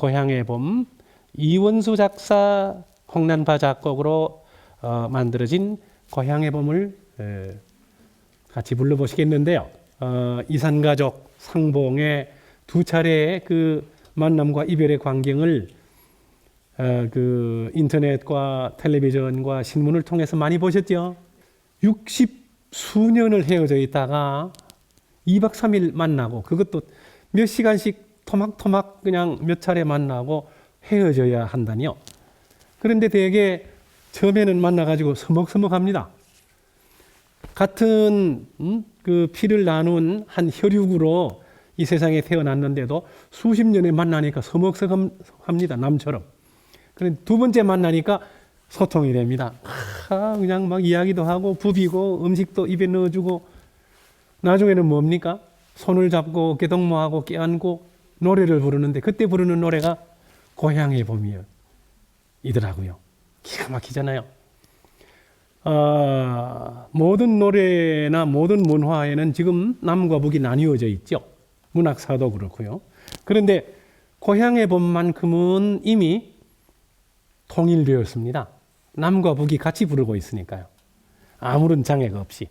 고향의 봄 이원수 작사 홍난파 작곡으로 어, 만들어진 고향의 봄을 에, 같이 불러보시겠는데요. 어, 이산가족 상봉의 두 차례의 그 만남과 이별의 광경을 어, 그 인터넷과 텔레비전과 신문을 통해서 많이 보셨죠? 60 수년을 헤어져 있다가 2박 3일 만나고 그것도 몇 시간씩 토막토막 그냥 몇 차례 만나고 헤어져야 한다니요. 그런데 대개 처음에는 만나가지고 서먹서먹합니다. 같은 음, 그 피를 나눈 한 혈육으로 이 세상에 태어났는데도 수십 년에 만나니까 서먹서먹합니다. 남처럼. 그런데 두 번째 만나니까 소통이 됩니다. 아, 그냥 막 이야기도 하고 부비고 음식도 입에 넣어주고 나중에는 뭡니까? 손을 잡고 어깨동무하고 껴안고 노래를 부르는데 그때 부르는 노래가 고향의 봄이요. 이더라고요. 기가 막히잖아요. 아, 모든 노래나 모든 문화에는 지금 남과 북이 나뉘어져 있죠. 문학사도 그렇고요. 그런데 고향의 봄만큼은 이미 통일되었습니다. 남과 북이 같이 부르고 있으니까요. 아무런 장애가 없이.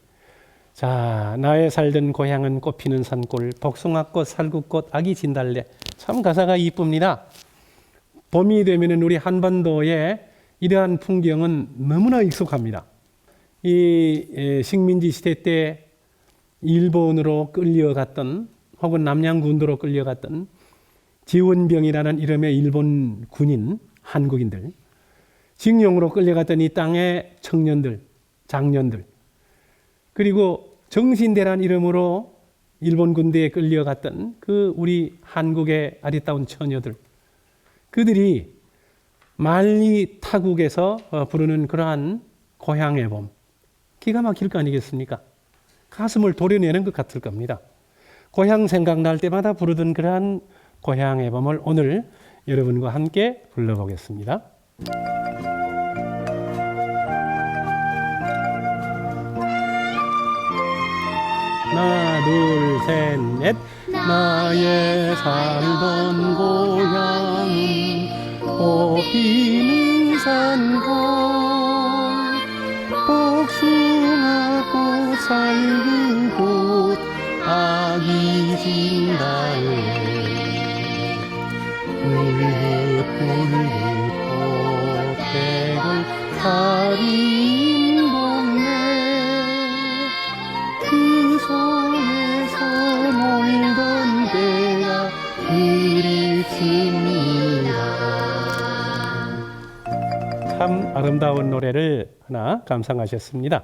자, 나의 살던 고향은 꽃피는 산골, 복숭아꽃, 살구꽃, 아기 진달래. 참 가사가 이쁩니다. 봄이 되면은 우리 한반도에 이러한 풍경은 너무나 익숙합니다. 이 에, 식민지 시대 때 일본으로 끌려갔던 혹은 남양군도로 끌려갔던 지원병이라는 이름의 일본 군인 한국인들 징용으로 끌려갔던 이 땅의 청년들, 장년들 그리고 정신대란 이름으로 일본 군대에 끌려갔던 그 우리 한국의 아리따운 처녀들 그들이 만리 타국에서 어, 부르는 그러한 고향의 봄 기가 막힐 거 아니겠습니까? 가슴을 도려내는 것 같을 겁니다. 고향 생각날 때마다 부르던 그러한 고향의 봄을 오늘 여러분과 함께 불러보겠습니다. 하나, 둘, 셋, 넷. 나의 살던 고향은 꽃피는 산골 복숭아꽃 살구꽃 아기 진달래 울긋불긋 꽃백을 가린 참 아름다운 노래를 하나 감상하셨습니다.